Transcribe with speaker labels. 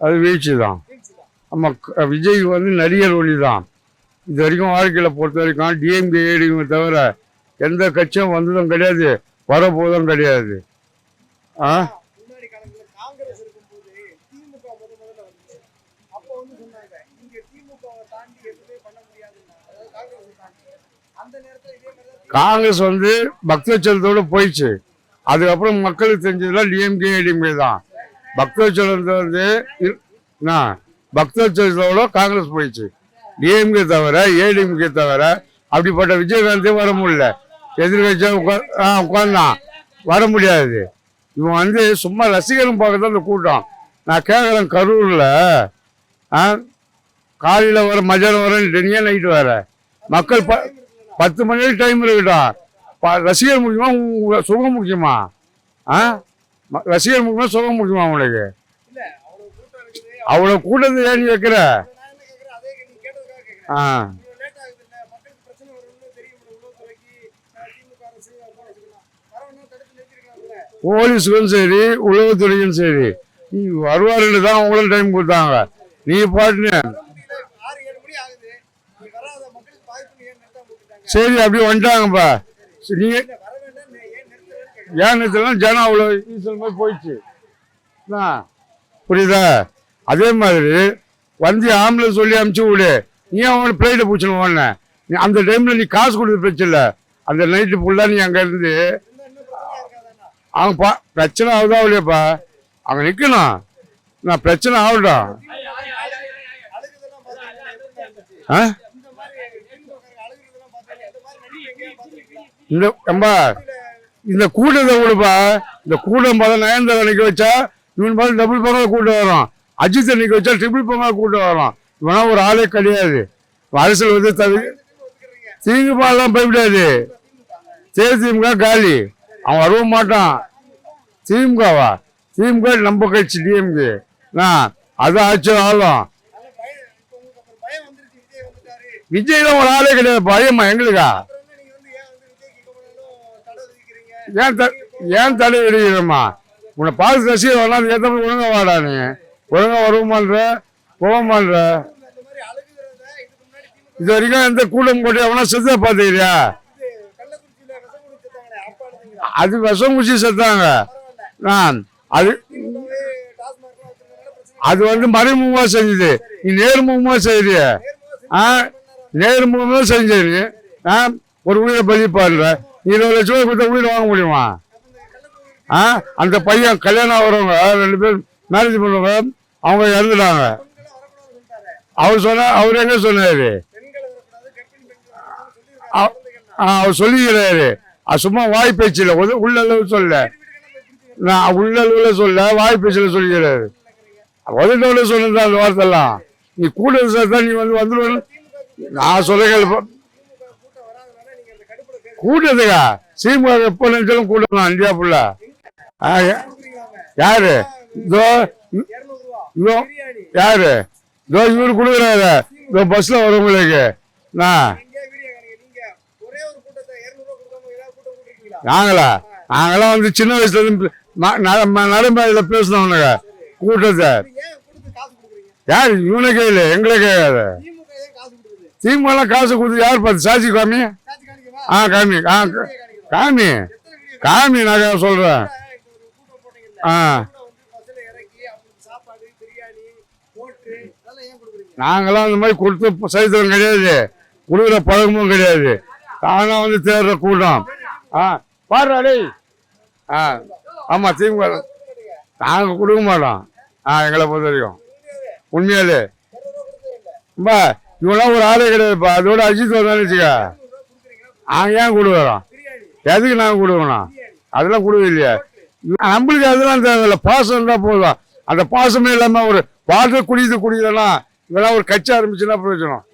Speaker 1: அது வீழ்ச்சி தான். ஆமாம் விஜய் வந்து நடிகர் ஒளி தான். இது வரைக்கும் வாழ்க்கையில் பொறுத்த வரைக்கும் டிஎம்கே ஏடிஎம்கே தவிர எந்த கட்சியும் வந்ததும் கிடையாது வரப்போதும் கிடையாது. ஆ?
Speaker 2: அந்த நேரத்துல
Speaker 1: காங்கிரஸ் வந்து பக்தச்சலத்தோடு போயிடுச்சு. அதுக்கப்புறம் மக்களுக்கு தெரிஞ்சதுலாம் டிஎம்கே ஏடிஎம்கே தான். பக்தச்சலத்தை வந்து பக்தச்சலத்தோட காங்கிரஸ் போயிடுச்சு. டிஎம்கே தவிர ஏடிஎம்கே தவிர அப்படிப்பட்ட விஜயகாந்தே வர முடியல. எதிர்கட்சியாக உட்கா ஆ உட்காந்தான் வர முடியாது. இவன் வந்து சும்மா ரசிகரும் பார்க்க தான் இந்த கூட்டம். நான் கேட்குறேன் கரூரில் ஆ காலையில் வர மதியானம் வரேன் டெனியாக நைட்டு வர. மக்கள் ப பத்து மணி நேரம் டைம் இருக்குடா. ரசிகர் முக்கியமா சுகம் முக்கியமா? ஆ? ரசிகர் முக்கியமா சுகம் முக்கியமா உங்களுக்கு அவ்வளோ கூட்டத்தை ஏன் வைக்கிற? ஆ. போலீஸுக்கும் சரி உளவுத்துறையும் சரி. வருவாருன்னு தான் உங்களும் டைம் கொடுத்தாங்க. நீ பாட்டுன்னு
Speaker 2: வர முடியல ஆறு ஏழு மணி ஆகுது நீ வராத மக்களுக்கு பாதிப்பு ஏன் நிறுத்தாம விட்டுட்டாங்க
Speaker 1: சரி அப்படியே வந்துட்டாங்கப்பா. சரி, நீங்க
Speaker 2: ஏன்
Speaker 1: நிறுத்தலாம் ஜனம் அவ்வளோ ஈசல் மாதிரி போயிடுச்சு. புரியுதா? அதே மாதிரி வந்து ஆம்புலன்ஸ் சொல்லி அமுச்சு விடு. நீ அவன் பிளைட்டை பிடிச்சணும் உடனே நீ அந்த டைமில் நீ காசு கொடுத்து பிரச்சனை இல்லை. அந்த நைட்டு ஃபுல்லாக நீ அங்கே இருந்து அவங்க பிரச்சனை ஆகுதா இல்லையாப்பா? அங்கே நிற்கணும் நான் பிரச்சனை ஆகட்டும் ஆ
Speaker 2: இந்த மாதிரி திமுக அழுகுறதெல்லாம் பாத்தீங்கன்னா இந்த மாதிரி நடிப்பு எங்கேயா பாத்திருக்கீங்களா
Speaker 1: இந்த அம்பா இந்த கூட்டத்தை விடுப்பா. இந்த கூட்டம் பார்த்தா நயன்தாரா நிற்க வச்சா இவன் பார்த்து டபுள் பங்காக கூட்டம் வரும். அஜித்தை நிற்க வச்சா ட்ரிபிள் பங்காக கூட்டம் வரும். இவனா ஒரு ஆளே கிடையாது. அரசியல் வந்து தவி
Speaker 2: ஒத்துக்கிறீங்க
Speaker 1: திமுகலாம் பயப்படாது. தேதிமுக காலி. அவன் வரவும் மாட்டான். திமுகவா? திமுக நம்ம கட்சி டிஎம்கே. நான் அது ஆட்சி ஆளும்.
Speaker 2: விஜய்
Speaker 1: விஜய் தான் ஒரு ஆளே கிடையாது. பயமா எங்களுக்கா?
Speaker 2: ஏன்
Speaker 1: த ஏன் தடை விடுகிறோம்மா உன்னை பார்த்து ரசிகர் வரலாம் அது ஏற்ற ஒழுங்கா வாடா நீ. ஒழுங்கா வருமான்ற போகமான்ற இது வரைக்கும் எந்த கூட்டம் போட்டு எவனா செத்த பார்த்துக்கிறியா? அது விஷம் குச்சி செத்தாங்க. நான் அது அது வந்து மறைமுகமா செஞ்சது. நீ நேர்முகமா செய்யறிய
Speaker 2: நேர்முகமா
Speaker 1: ஆ நேர்முகமா செஞ்சது ஆ ஒரு உயிரை பலி பாடுற. இருபது லட்சம் ரூபாய் கொடுத்தா வீடு வாங்க முடியுமா? ஆ? அந்த பையன் கல்யாணம் ஆகிறவங்க ரெண்டு பேர் மேரேஜ் பண்ணுறவங்க அவங்க இறந்துட்டாங்க. அவர் சொன்ன அவர் என்ன சொன்னார்? அவ- அவர் சொல்லிக்கிறாரு. அது சும்மா வாய் பேச்சில் உள்ளளவு சொல்ல. நான் உள்ளளவுல சொல்ல வாய் பேச்சில் சொல்லிக்கிறாரு. உதட்டோட சொன்னது அந்த வார்த்தைலாம்? நீ கூட தான் நீ வந்து வந்துடுவேன் நான் சொல்ல கூட்டத்துக்கா? சீமுக எப்போ நினைச்சாலும் கூட்டணும் அஞ்சா புள்ள? ஆ, யாரு? இதோ இதோ யாரு? இதோ இவரு கொடுக்குறாரு. இதோ பஸ்ல வரவங்களுக்கு. நான் நாங்களா? நாங்களாம் வந்து சின்ன வயசுல இருந்து நடைமுறையில் நடைமுறையில பேசினவனுங்க கூட்டத்தை. யார்? இவனை கையில் எங்களை கேட்காத
Speaker 2: திமுக காசு
Speaker 1: கொடுத்து யார் பார்த்து? சாட்சி காமி ஆ காமி ஆ க- காமி காமி நான்
Speaker 2: சொல்கிறேன்
Speaker 1: ஆ. நாங்களாம் அந்த மாதிரி கொடுத்து சரித்திரம் கிடையாது. கொடுக்குற பழக்கமும் கிடையாது. தானாக வந்து தேடுற கூட்டம். ஆ பாடுறாடே ஆ ஆமாம் திமுக. நாங்கள் கொடுக்க மாட்டோம். ஆ எங்களை பொறுத்த வரைக்கும் உண்மையாலே. பா இவெல்லாம் ஒரு ஆளே கிடையாதுப்பா. அதோட அஜித் வந்தாலும் வச்சுக்க. ஆ ஏன் கொடுக்குறோம் எதுக்கு நாங்கள் கொடுக்கணும் அதெல்லாம் கொடுக்க இல்லையா. நம்மளுக்கு அதெல்லாம் தேவையில்லை. பாசம் இருந்தால் போதும். அந்த பாசமே இல்லாமல் ஒரு வாட்டர் குடிது குடிக்கலாம் இதெல்லாம் ஒரு கட்சி ஆரம்பிச்சுன்னா பிரயோஜனம்.